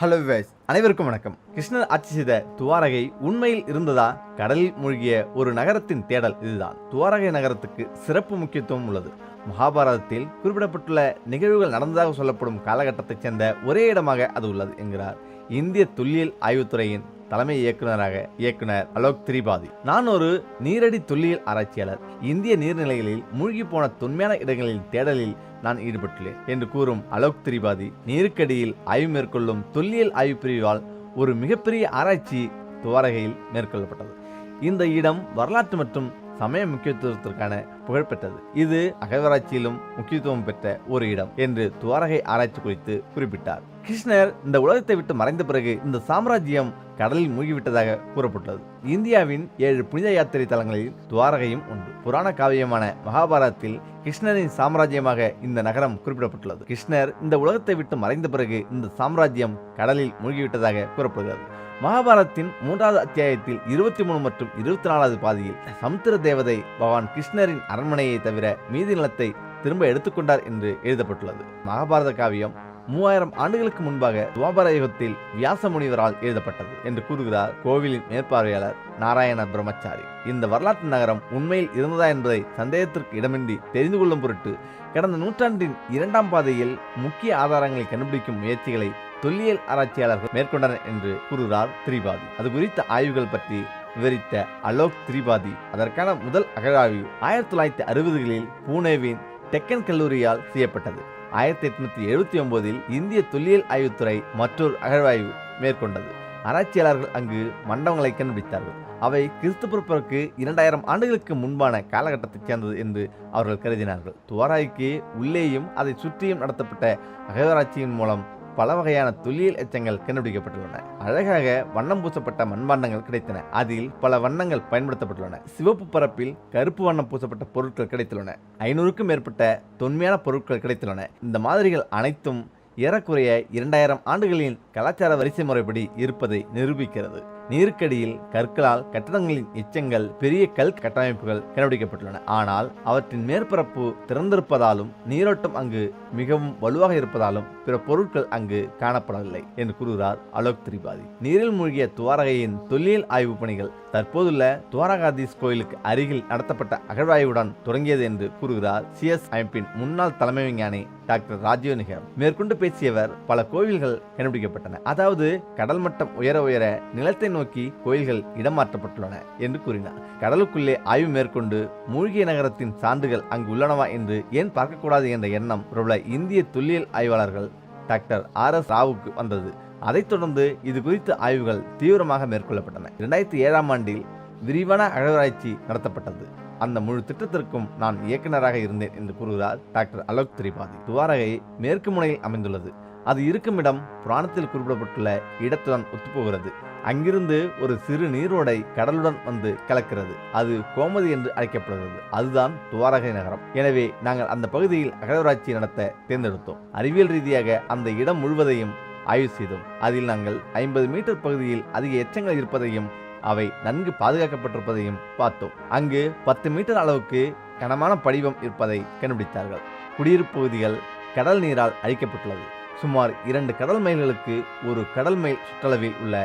Hello wives அனைவருக்கும் வணக்கம். கிருஷ்ணர் ஆட்சி செய்த துவாரகை உண்மையில் இருந்ததா? கடலில் மூழ்கிய ஒரு நகரத்தின் தேடல் இதுதான். துவாரகை நகரத்துக்கு சிறப்பு முக்கியத்துவம் உள்ளது. மகாபாரதத்தில் குறிப்பிடப்பட்டுள்ள நிகழ்வுகள் நடந்ததாக சொல்லப்படும் காலகட்டத்தைச் சேர்ந்த ஒரே இடமாக அது உள்ளது என்கிறார். இந்திய தொல்லியல் ஆய்வுத்துறையின் தலைமை இயக்குனராக இயக்குனர் அலோக் திரிபாதி. நான் ஒரு நீரடி தொல்லியல் ஆராய்ச்சியாளர். இந்திய நீர்நிலைகளில் மூழ்கி போன தொன்மையான இடங்களின் தேடலில் நான் ஈடுபட்டுள்ளேன் என்று கூறும் அலோக் திரிபாதி நீருக்கடியில் ஆய்வு மேற்கொள்ளும் தொல்லியல் ஆய்வு பிரிவால் ஒரு மிகப்பெரிய ஆராய்ச்சி துவாரகையில் மேற்கொள்ளப்பட்டது. இந்த இடம் வரலாற்று மற்றும் சமய முக்கியத்துவத்திற்கான புகழ்பெற்றது. இது அகவராட்சியிலும் முக்கியத்துவம் பெற்ற ஒரு இடம் என்று துவாரகை ஆராய்ச்சி குறித்து குறிப்பிட்டார். கிருஷ்ணர் இந்த உலகத்தை விட்டு மறைந்த பிறகு இந்த சாம்ராஜ்யம் கடலில் மூழ்கிவிட்டதாக கூறப்பட்டுள்ளது. இந்தியாவின் ஏழு புனித யாத்திரை தலங்களில் துவாரகையும் உண்டு. புராண காவியமான மகாபாரதத்தில் கிருஷ்ணரின் சாம்ராஜ்யமாக இந்த நகரம் குறிப்பிடப்பட்டுள்ளது. கிருஷ்ணர் இந்த உலகத்தை விட்டு மறைந்த பிறகு இந்த சாம்ராஜ்யம் கடலில் மூழ்கிவிட்டதாக கூறப்படுகிறது. மகாபாரதத்தின் மூன்றாவது அத்தியாயத்தில் இருபத்தி மூணு மற்றும் இருபத்தி நாலாவது பாதியில் சமுத்திர தேவதை பகவான் கிருஷ்ணரின் அரண்மனையை தவிர மீதி நிலத்தை திரும்ப எடுத்துக்கொண்டார் என்று எழுதப்பட்டுள்ளது. மகாபாரத காவியம் மூவாயிரம் ஆண்டுகளுக்கு முன்பாக துவாபர யுகத்தில் வியாச முனிவரால் எழுதப்பட்டது என்று கூறுகிறார் கோவிலின் மேற்பார்வையாளர் நாராயண பிரம்மச்சாரி. இந்த வரலாற்று நகரம் உண்மையில் இருந்ததா என்பதை சந்தேகத்திற்கு இடமின்றி தெரிந்து கொள்ளும் பொருட்டு கடந்த நூற்றாண்டின் இரண்டாம் பாதையில் முக்கிய ஆதாரங்களை கண்டுபிடிக்கும் முயற்சிகளை தொல்லியல் ஆராய்ச்சியாளர்கள் மேற்கொண்டனர் என்று கூறுகிறார் திரிபாதி. அது குறித்த ஆய்வுகள் பற்றி விவரித்த அலோக் திரிபாதி அதற்கான முதல் அகழாய்வு ஆயிரத்தி தொள்ளாயிரத்தி அறுபதுகளில் பூனேவின் டெக்கன் கல்லூரியால் செய்யப்பட்டது. ஆயிரத்தி எட்நூத்தி எழுபத்தி ஒன்பதில் இந்திய தொல்லியல் ஆய்வுத்துறை மற்றொரு அகழ்வாய்வு மேற்கொண்டது. ஆராய்ச்சியாளர்கள் அங்கு மண்டபங்களை கண்டுபிடித்தார்கள். அவை கிறிஸ்து பிறப்பிற்கு இரண்டாயிரம் ஆண்டுகளுக்கு முன்பான காலகட்டத்தைச் சேர்ந்தது என்று அவர்கள் கருதினார்கள். துவாராய்க்கு உள்ளேயும் அதை சுற்றியும் நடத்தப்பட்ட அகழ்வாராய்ச்சியின் மூலம் பல வகையான தொல்லியல் எச்சங்கள் கண்டுபிடிக்கப்பட்டுள்ளன. அழகாக வண்ணம் பூசப்பட்ட மண்பாண்டங்கள் கிடைத்தன. அதில் பல வண்ணங்கள் பயன்படுத்தப்பட்டுள்ளன. சிவப்பு பரப்பில் கருப்பு வண்ணம் பூசப்பட்ட பொருட்கள் கிடைத்துள்ளன. ஐநூறுக்கும் மேற்பட்ட தொன்மையான பொருட்கள் கிடைத்துள்ளன. இந்த மாதிரிகள் அனைத்தும் ஏறக்குறைய இரண்டாயிரம் ஆண்டுகளின் கலாச்சார வரிசை முறைப்படி இருப்பதை நிரூபிக்கிறது. நீருக்கடியில் கற்களால் கட்டடங்களின் எச்சங்கள் பெரிய கல் கட்டமைப்புகள் கண்டுபிடிக்கப்பட்டுள்ளன. ஆனால் அவற்றின் மேற்பரப்பு திறந்திருப்பதாலும் நீரோட்டம் அங்கு மிகவும் வலுவாக இருப்பதாலும் பிற பொருட்கள் அங்கு காணப்படவில்லை என்று கூறுகிறார் அலோக் திரிபாதி. நீரில் மூழ்கிய துவாரகையின் தொல்லியல் ஆய்வு பணிகள் தற்போதுள்ள துவாரகாதீஸ் கோயிலுக்கு அருகில் நடத்தப்பட்ட அகழ்வாய்வுடன் தொடங்கியது என்று கூறுகிறார் சிஎஸ் அமைப்பின் முன்னாள் தலைமை விஞ்ஞானி டாக்டர் ராஜீவ் நிகர். மேற்கொண்டு பேசியவர் பல கோவில்கள் கண்டுபிடிக்கப்பட்டன. அதாவது கடல் மட்டம் உயர உயர நிலத்தை நோக்கி கோயில்கள் இடமாற்றப்பட்டுள்ளன என்று கூறினார். கடலுக்குள்ளே ஆய்வு மேற்கொண்டு மூழ்கிய நகரத்தின் சான்றுகள் அங்கு உள்ளனவா என்று ஏன் பார்க்கக்கூடாது என்ற எண்ணம் பிரபல இந்திய தொல்லியல் ஆய்வாளர்கள் டாக்டர் ஆர் எஸ் ராவுக்கு வந்தது. அதைத் தொடர்ந்து இது குறித்த ஆய்வுகள் தீவிரமாக மேற்கொள்ளப்பட்டன. இரண்டாயிரத்தி ஏழாம் ஆண்டில் விரிவான அகழ்வாராய்ச்சி நடத்தப்பட்டது. அந்த முழு திட்டத்திற்கும் நான் இயக்குநராக இருந்தேன் என்று கூறுகிறார் டாக்டர் அலோக் திரிபாதி. துவாரகை மேற்கு முனையில் அமைந்துள்ளது. அது இருக்கும் இடம் புராணத்தில் குறிப்பிடப்பட்டுள்ள இடத்துடன் ஒத்துப்போகிறது. அங்கிருந்து ஒரு சிறு நீரோடை கடலுடன் வந்து கலக்கிறது. அது கோமதி என்று அழைக்கப்படுகிறது. அதுதான் துவாரகை நகரம். எனவே நாங்கள் அந்த பகுதியில் அகழ்வராட்சி நடத்த தேர்ந்தெடுத்தோம். அறிவியல் ரீதியாக அந்த இடம் முழுவதையும் ஆய்வு செய்தோம். அதில் நாங்கள் ஐம்பது மீட்டர் பகுதியில் அதிக எச்சங்கள் இருப்பதையும் அவை நன்கு பாதுகாக்கப்பட்டிருப்பதையும் பார்த்தோம். அங்கு பத்து மீட்டர் அளவுக்கு கனமான படிவம் இருப்பதை கண்டுபிடித்தார்கள். குடியிருப்பு பகுதிகள் கடல் நீரால் அழிக்கப்பட்டுள்ளது. சுமார் இரண்டு கடல் மைல்களுக்கு ஒரு கடல் மைல் சுற்றளவில் உள்ள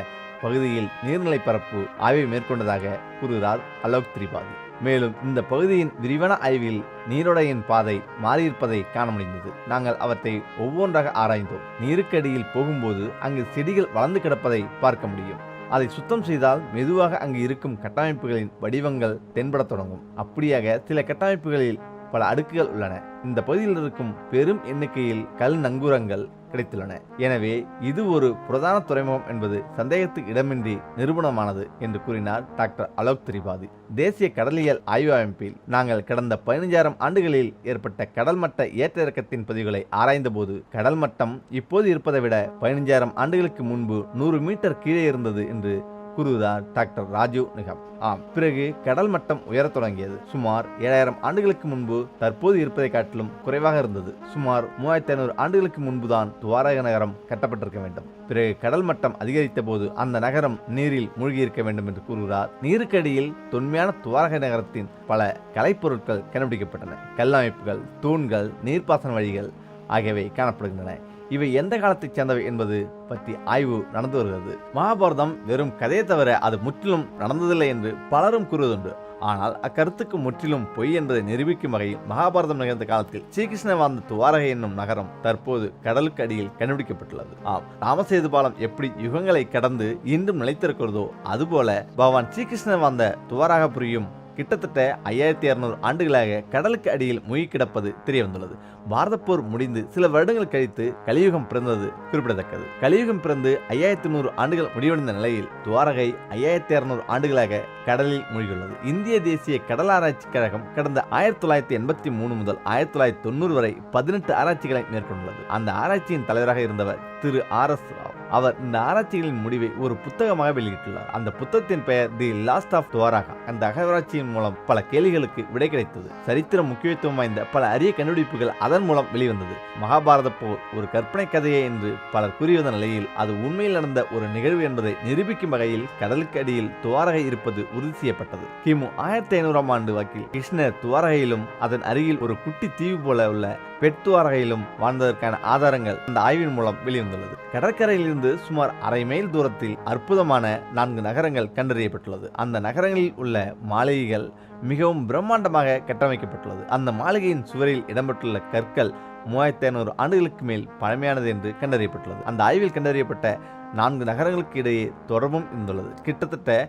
பகுதியில் நீர்நிலை பரப்பு ஆய்வை மேற்கொண்டதாக கூறுகிறார் அலோக் திரிபாதி. மேலும் இந்த பகுதியின் விரிவான ஆய்வில் நீரோடையின் பாதை மாறியிருப்பதை காண முடிந்தது நாங்கள் அவற்றை ஒவ்வொன்றாக ஆராய்ந்தோம். நீருக்கடியில் போகும்போது அங்கு செடிகள் வளர்ந்து கிடப்பதை பார்க்க முடியும். அதை சுத்தம் செய்தால் மெதுவாக அங்கு இருக்கும் கட்டமைப்புகளின் வடிவங்கள் தென்படத் தொடங்கும். அப்படியாக சில கட்டமைப்புகளில் பல அடுக்குகள் உள்ளன. இந்த பகுதியில் இருக்கும் பெரும் எண்ணிக்கையில் கல் நங்கூரங்கள் கிடைத்துள்ளன. எனவே இது ஒரு பிரதான துறைமுகம் என்பது சந்தேகத்துக்கு இடமின்றி நிரூபணமானது என்று கூறினார் டாக்டர் அலோக் திரிபாதி. தேசிய கடலியல் ஆய்வு அமைப்பில் நாங்கள் கடந்த பதினஞ்சாயிரம் ஆண்டுகளில் ஏற்பட்ட கடல் மட்ட ஏற்ற இறக்கத்தின் பதிவுகளை ஆராய்ந்தபோது கடல் மட்டம் இப்போது இருப்பதை விட பதினஞ்சாயிரம் ஆண்டுகளுக்கு முன்பு நூறு மீட்டர் கீழே இருந்தது என்று குருதான் டாக்டர் ராஜீவ் நிகம். ஆம் பிறகு கடல் மட்டம் உயரத் தொடங்கியது. சுமார் ஏழாயிரம் ஆண்டுகளுக்கு முன்பு தற்போது இருப்பதை காட்டிலும் குறைவாக இருந்தது. சுமார் மூவாயிரத்தி ஐநூறு ஆண்டுகளுக்கு முன்புதான் துவாரக நகரம் கட்டப்பட்டிருக்க வேண்டும். பிறகு கடல் மட்டம் அதிகரித்த போது அந்த நகரம் நீரில் மூழ்கியிருக்க வேண்டும் என்று கூறுகிறார். நீருக்கடியில் தொன்மையான துவாரக நகரத்தின் பல கலைப்பொருட்கள் கண்டுபிடிக்கப்பட்டன. கல்லமைப்புகள் தூண்கள் நீர்ப்பாசன வழிகள் ஆகியவை காணப்படுகின்றன. இவை எந்த காலத்தைச் சேர்ந்தவை என்பது பற்றி ஆய்வு நடந்து வருகிறது. மகாபாரதம் வெறும் கதையை தவிர அது முற்றிலும் நடந்ததில்லை என்று பலரும் கூறுவதுண்டு. ஆனால் அக்கருத்துக்கு முற்றிலும் பொய் என்பதை நிரூபிக்கும் வகையில் மகாபாரதம் நிகழ்ந்த காலத்தில் ஸ்ரீகிருஷ்ண வாழ்ந்த துவாரகை என்னும் நகரம் தற்போது கடலுக்கு அடியில் கண்டுபிடிக்கப்பட்டுள்ளது. ஆம் ராமசேது பாலம் எப்படி யுகங்களை கடந்து இன்றும் நிலைத்திருக்கிறதோ அதுபோல பகவான் ஸ்ரீகிருஷ்ணன் வாழ்ந்த துவாரகபுரியும் கிட்டத்தட்ட ஐயாயிரத்தி இரநூறு ஆண்டுகளாக கடலுக்கு அடியில் மூழ்கி கிடப்பது தெரிய வந்துள்ளது பாரதப்போர் போர் முடிந்து சில வருடங்கள் கழித்து கலியுகம் பிறந்தது குறிப்பிடத்தக்கது. கலியுகம் பிறந்து ஐயாயிரத்தி நூறு ஆண்டுகள் முடிவடைந்த நிலையில் துவாரகை ஐயாயிரத்தி அறுநூறு ஆண்டுகளாக கடலில் மூழ்கியுள்ளது. இந்திய தேசிய கடல் ஆராய்ச்சி கழகம் கடந்த ஆயிரத்தி தொள்ளாயிரத்தி எண்பத்தி மூணு முதல் ஆயிரத்தி தொள்ளாயிரத்தி தொண்ணூறு வரை பதினெட்டு ஆராய்ச்சிகளை மேற்கொண்டுள்ளது. அந்த ஆராய்ச்சியின் தலைவராக இருந்தவர் திரு ஆர் எஸ் ராவ். அவர் இந்த ஆராய்ச்சிகளின் முடிவை ஒரு புத்தகமாக வெளியிட்டுள்ளார். அந்த புத்தகத்தின் பெயர் தி லாஸ்ட் ஆஃப் துவாராகா. அந்த அகராட்சியின் மூலம் பல கேள்விகளுக்கு விடை கிடைத்தது. சரித்திர முக்கியத்துவம் வாய்ந்த பல அரிய கண்டுபிடிப்புகள் அதன் மூலம் வெளிவந்தது. மகாபாரத போர் ஒரு கற்பனை கதையே என்று பலர் கூறிவந்த நிலையில் அது உண்மையில் நடந்த ஒரு நிகழ்வு என்பதை நிரூபிக்கும் வகையில் கடலுக்கு அடியில் துவாரகை இருப்பது உறுதி செய்யப்பட்டது. கிமு ஆயிரத்தி ஐநூறாம் ஆண்டு வாக்கில் கிருஷ்ணர் துவாரகையிலும் அதன் அருகில் ஒரு குட்டி தீவு போல உள்ள பெட்துவாரகையிலும் வாழ்ந்ததற்கான ஆதாரங்கள் அந்த ஆய்வின் மூலம் வெளிவந்துள்ளது. கடற்கரையிலிருந்து சுமார் அரை மைல் தூரத்தில் அற்புதமான நான்கு நகரங்கள் கண்டறியப்பட்டுள்ளது. அந்த நகரங்களில் உள்ள மாளிகைகள் மிகவும் பிரம்மாண்டமாக கட்டமைக்கப்பட்டுள்ளது. அந்த மாளிகையின் சுவரில் இடம்பெற்றுள்ள கற்கள் மூவாயிரத்தி ஐநூறு ஆண்டுகளுக்கு மேல் பழமையானது என்று கண்டறியப்பட்டுள்ளது. அந்த ஆய்வில் கண்டறியப்பட்ட நான்கு நகரங்களுக்கு இடையே தொடர்பும் இருந்துள்ளது. கிட்டத்தட்ட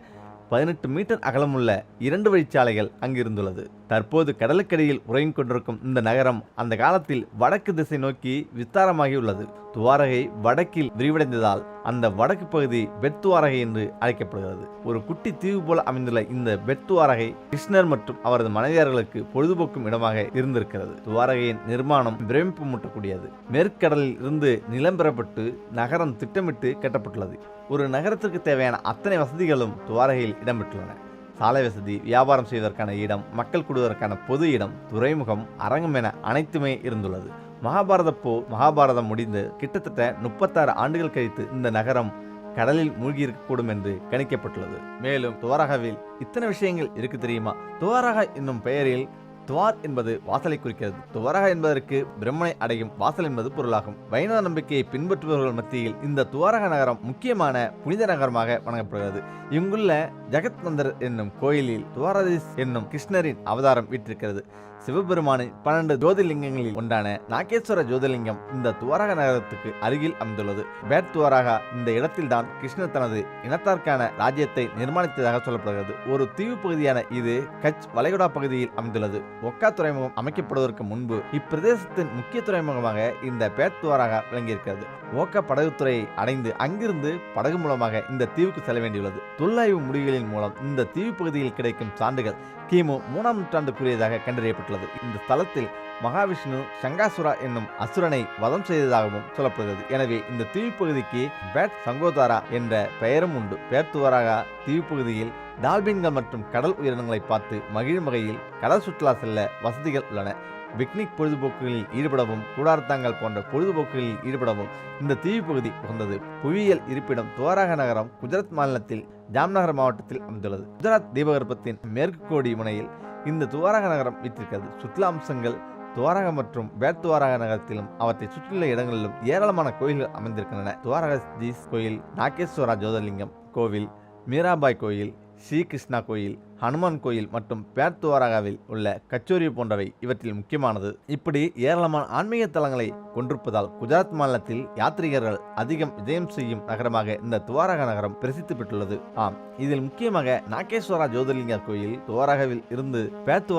பதினெட்டு மீட்டர் அகலமுள்ள இரண்டு வழிச்சாலைகள் அங்கிருந்துள்ளது. தற்போது கடலுக்கடியில் உறங்கிக் கொண்டிருக்கும் இந்த நகரம் அந்த காலத்தில் வடக்கு திசை நோக்கி விஸ்தாரமாகியுள்ளது. துவாரகை வடக்கில் விரிவடைந்ததால் அந்த வடக்கு பகுதி பெத்துவாரகை என்று அழைக்கப்படுகிறது. ஒரு குட்டி தீவு போல அமைந்துள்ள இந்த பெத்துவாரகை கிருஷ்ணர் மற்றும் அவரது மனைவியர்களுக்கு பொழுதுபோக்கும் இடமாக இருந்திருக்கிறது. துவாரகையின் நிர்மாணம் பிரமிப்பு மூட்டக்கூடியது. மேற்கடலில் இருந்து நிலம் பெறப்பட்டு நகரம் திட்டமிட்டு கட்டப்பட்டுள்ளது. ஒரு நகரத்திற்கு தேவையான அத்தனை வசதிகளும் துவாரகையில் இடம்பெற்றுள்ளன. சாலை வசதி வியாபாரம் செய்வதற்கான இடம் மக்கள் கூடுவதற்கான பொது இடம் துறைமுகம் அரங்கம் என அனைத்துமே இருந்துள்ளது. மகாபாரத போர் மகாபாரதம் முடிந்து கிட்டத்தட்ட முப்பத்தாறு ஆண்டுகள் கழித்து இந்த நகரம் கடலில் மூழ்கியிருக்கக்கூடும் என்று கணிக்கப்பட்டுள்ளது. மேலும் துவாரகாவில் இத்தனை விஷயங்கள் இருக்கு தெரியுமா? துவாரகா என்னும் பெயரில் துவார் என்பது வாசலை குறிக்கிறது. துவாரகா என்பதற்கு பிரம்மனை அடையும் வாசல் என்பது பொருளாகும். வைணவ நம்பிக்கையை பின்பற்றுபவர்கள் மத்தியில் இந்த துவாரக நகரம் முக்கியமான புனித நகரமாக வணங்கப்படுகிறது. இங்குள்ள ஜெகத் மந்தர் என்னும் கோயிலில் துவாரதீஸ் என்னும் கிருஷ்ணரின் அவதாரம் வீற்றிருக்கிறது. சிவபெருமானின் பன்னெண்டு ஜோதிர்லிங்கங்களில் ஒன்றான நாகேஸ்வர ஜோதிர்லிங்கம் இந்த துவாரக நகரத்துக்கு அருகில் அமைந்துள்ளது. பேட் துவாரகா இந்த இடத்தில்தான் கிருஷ்ணர் தனது இனத்தார்க்கான ராஜ்யத்தை நிர்மாணித்ததாக சொல்லப்படுகிறது. ஒரு தீவு பகுதியான இது கட்ச் வளைகுடா பகுதியில் அமைந்துள்ளது. ஒக்கா துறைமுகம் அமைக்கப்படுவதற்கு முன்பு இப்பிரதேசத்தின் முக்கிய துறைமுகமாக இந்த பேட் துவாரகா விளங்கியிருக்கிறது. ஓக்கா படகுத்துறையை அடைந்து அங்கிருந்து படகு மூலமாக இந்த தீவுக்கு செல்ல வேண்டியுள்ளது. தொல்லாய்வு முடிவுகளின் மூலம் இந்த தீவு பகுதியில் கிடைக்கும் சான்றுகள் கிமு மூணாம் நூற்றாண்டுக்குரியதாக கண்டறியப்பட்டுள்ளது. இந்த ஸ்தலத்தில் மகாவிஷ்ணு சங்காசுரா என்னும் அசுரனை வதம் செய்ததாகவும் சொல்லப்படுகிறது. எனவே இந்த தீவுப்பகுதிக்கு பேட் சங்கோதாரா என்ற பெயரும் உண்டு. பேர்த்துவராக தீவுப்பகுதியில் டால்பின்கள் மற்றும் கடல் உயிரினங்களை பார்த்து மகிழும் வகையில் கடல் சுற்றுலா செல்ல வசதிகள் உள்ளன. பிக்னிக் பொழுதுபோக்குகளில் ஈடுபடவும் கூடார்த்தங்கள் போன்ற பொழுதுபோக்குகளில் ஈடுபடவும் இந்த தீவுப்பகுதி உகந்தது. புவியியல் இருப்பிடம் துவாராக நகரம் குஜராத் மாநிலத்தில் ஜாம்நகர் மாவட்டத்தில் அமைந்துள்ளது. குஜராத் தீபகற்பத்தின் மேற்கு கோடி முனையில் இந்த துவாரக நகரம் வைத்திருக்கிறது சுற்றுலா அம்சங்கள் துவாரக மற்றும் பேட் துவாரக நகரத்திலும் அவற்றை சுற்றியுள்ள இடங்களிலும் ஏராளமான கோயில்கள் அமைந்திருக்கின்றன. துவாரகஜீஸ் கோயில் நாகேஸ்வரா ஜோதலிங்கம் கோவில் மீராபாய் கோயில் ஸ்ரீகிருஷ்ணா கோயில் ஹனுமான் கோயில் மற்றும் பேர்த்துவாராகாவில் உள்ள கச்சோரி போன்றவை இவற்றில் முக்கியமானது. இப்படி ஏராளமான ஆன்மீக தலங்களை கொண்டிருப்பதால் குஜராத் மாநிலத்தில் யாத்ரீகர்கள் அதிகம் விஜயம் செய்யும் நகரமாக இந்த துவாரகா நகரம் பிரசித்தி பெற்றுள்ளது. ஆம் இதில் முக்கியமாக நாகேஸ்வரா ஜோதிர்லிங்க கோயில் துவாரகாவில் இருந்து பேட்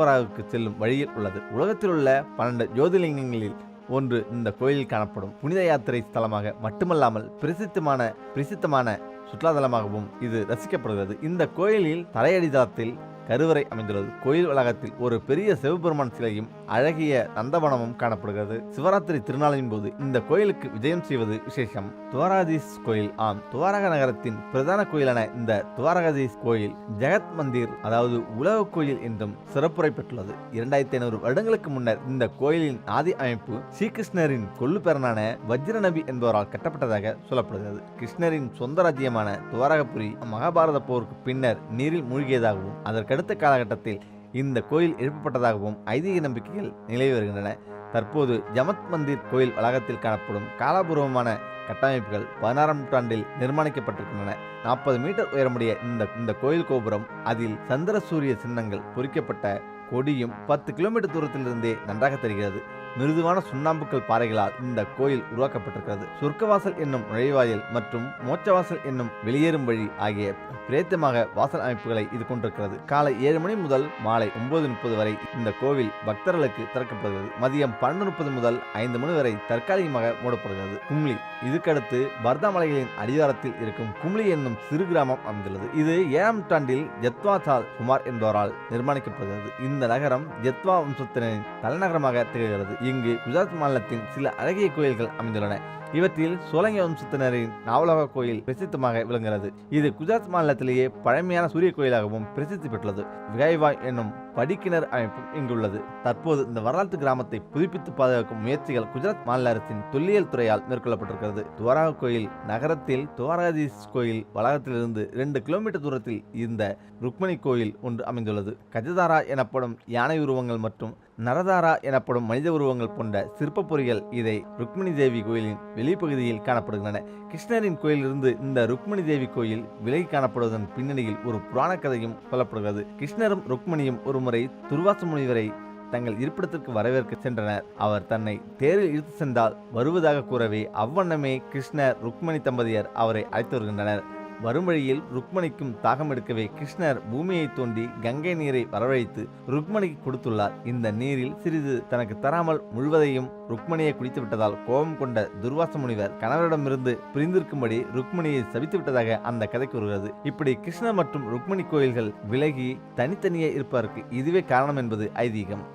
செல்லும் வழியில் உள்ளது. உலகத்தில் உள்ள பன்னெண்டு ஜோதிர்லிங்கங்களில் ஒன்று இந்த கோயிலில் காணப்படும். புனித யாத்திரை ஸ்தலமாக மட்டுமல்லாமல் பிரசித்தமான பிரசித்தமான சுற்றுலாதலமாகவும் இது ரசிக்கப்படுகிறது. இந்த கோயிலில் தரையடித்தளத்தில் கருவறை அமைந்துள்ளது. கோயில் வளாகத்தில் ஒரு பெரிய சிவபெருமான் சிலையும் அழகிய நந்தவனமும் காணப்படுகிறது. சிவராத்திரி திருநாளின் போது இந்த கோயிலுக்கு விஜயம் செய்வது விசேஷம். துவாராதீஸ் கோயில் ஆம். துவாரக நகரத்தின் பிரதான கோயிலான இந்த துவாரகாதீஸ் கோயில் ஜெகத் மந்திர் அதாவது உலக கோயில் என்றும் சிறப்புரை பெற்றுள்ளது. இரண்டாயிரத்தி ஐநூறு வருடங்களுக்கு முன்னர் இந்த கோயிலின் ஆதி அமைப்பு ஸ்ரீகிருஷ்ணரின் கொள்ளு பெறனான வஜ்ர நபி என்பவரால் கட்டப்பட்டதாக சொல்லப்படுகிறது. கிருஷ்ணரின் சொந்த ராஜ்யமான துவாரகபுரி மகாபாரத போருக்கு பின்னர் நீரில் மூழ்கியதாகவும் அதற்கு அதற்கடுத்த காலகட்டத்தில் இந்த கோயில் எழுப்பப்பட்டதாகவும் ஐதீக நம்பிக்கைகள் நிலவி வருகின்றன. தற்போது ஜமத் மந்திர் கோயில் வளாகத்தில் காணப்படும் காலாபூர்வமான கட்டமைப்புகள் பதினாறாம் நூற்றாண்டில் நிர்மாணிக்கப்பட்டிருக்கின்றன. நாற்பது மீட்டர் உயரமுடைய இந்த இந்த கோயில் கோபுரம் அதில் சந்திர சூரிய சின்னங்கள் பொறிக்கப்பட்ட கொடியும் பத்து கிலோமீட்டர் தூரத்திலிருந்தே நன்றாக தெரிகிறது. மிருதுவான சுண்ணாம்புக்கல் பாறைகளால் இந்த கோயில் உருவாக்கப்பட்டிருக்கிறது. சொர்க்கவாசல் என்னும் நுழைவாயில் மற்றும் மோச்சவாசல் என்னும் வெளியேறும் வழி ஆகிய பிரேத்தமாக வாசல் அமைப்புகளை இது கொண்டிருக்கிறது. காலை ஏழு மணி முதல் மாலை ஒன்பது முப்பது வரை இந்த கோவில் பக்தர்களுக்கு திறக்கப்படுகிறது. மதியம் பன்னெண்டு முப்பது முதல் ஐந்து மணி வரை தற்காலிகமாக மூடப்படுகிறது. கும்ளி இதுக்கடுத்து பர்தாமலைகளின் அடிவாரத்தில் இருக்கும் கும்ளி என்னும் சிறு கிராமம் அமைந்துள்ளது. இது ஏழாம் நூற்றாண்டில் ஜத்வா சால் குமார் என்பவரால் நிர்மாணிக்கப்படுகிறது. இந்த நகரம் ஜத்வா வம்சத்தினரின் தலைநகரமாக திகழ்கிறது. இங்கு குஜராத் மாநிலத்தின் சில அழகிய கோயில்கள் அமைந்துள்ளன. இவற்றில் சோழங்க வம்சத்தினரின் நாவலக கோயில் பிரசித்தமாக விளங்குகிறது. இது குஜராத் மாநிலத்திலேயே பழமையான சூரிய கோயிலாகவும் பிரசித்தி பெற்றுள்ளது. விகாய்வாய் என்னும் படிக்கிணர் அமைப்பும் இங்குள்ளது. தற்போது இந்த வரலாற்று கிராமத்தை புதுப்பித்து பாதுகாக்கும் முயற்சிகள் குஜராத் மாநில அரசின் தொல்லியல் துறையால் மேற்கொள்ளப்பட்டிருக்கிறது. துவாரக கோயில் நகரத்தில் துவாரகாதீஸ் கோயில் வளாகத்திலிருந்து இரண்டு கிலோமீட்டர் தூரத்தில் இந்த ருக்மணி கோயில் ஒன்று அமைந்துள்ளது. கஜதாரா எனப்படும் யானை உருவங்கள் மற்றும் நரதாரா எனப்படும் மனித உருவங்கள் போன்ற சிற்ப பொறிகள் இதை ருக்மிணி தேவி கோயிலின் வெளிப்பகுதியில் காணப்படுகின்றன. கிருஷ்ணரின் கோயிலிருந்து இந்த ருக்மிணி தேவி கோயில் விலகி காணப்படுவதன் பின்னணியில் ஒரு புராண கதையும் சொல்லப்படுகிறது. கிருஷ்ணரும் ருக்மிணியும் ஒருமுறை துர்வாச முனிவரை தங்கள் இருப்பிடத்திற்கு வரவேற்க சென்றனர். அவர் தன்னை தேரில் இழுத்து சென்றால் வருவதாக கூறவே அவ்வண்ணமே கிருஷ்ணர் ருக்மணி தம்பதியர் அவரை அழைத்து வருகின்றனர். வரும் வழியில் ருக்மணிக்கும் தாகம் எடுக்கவே கிருஷ்ணர் பூமியை தோண்டி கங்கை நீரை வரவழைத்து ருக்மணிக்கு கொடுத்துள்ளார். இந்த நீரில் சிறிது தனக்கு தராமல் முழுவதையும் ருக்மணியை குடித்து விட்டதால் கோபம் கொண்ட துர்வாச முனிவர் கணவரிடமிருந்து பிரிந்திருக்கும்படி ருக்மணியை சபித்து விட்டதாக அந்த கதை கூறுகிறது. இப்படி கிருஷ்ணர் மற்றும் ருக்மணி கோயில்கள் விலகி தனித்தனியே இருப்பதற்கு இதுவே காரணம் என்பது ஐதீகம்.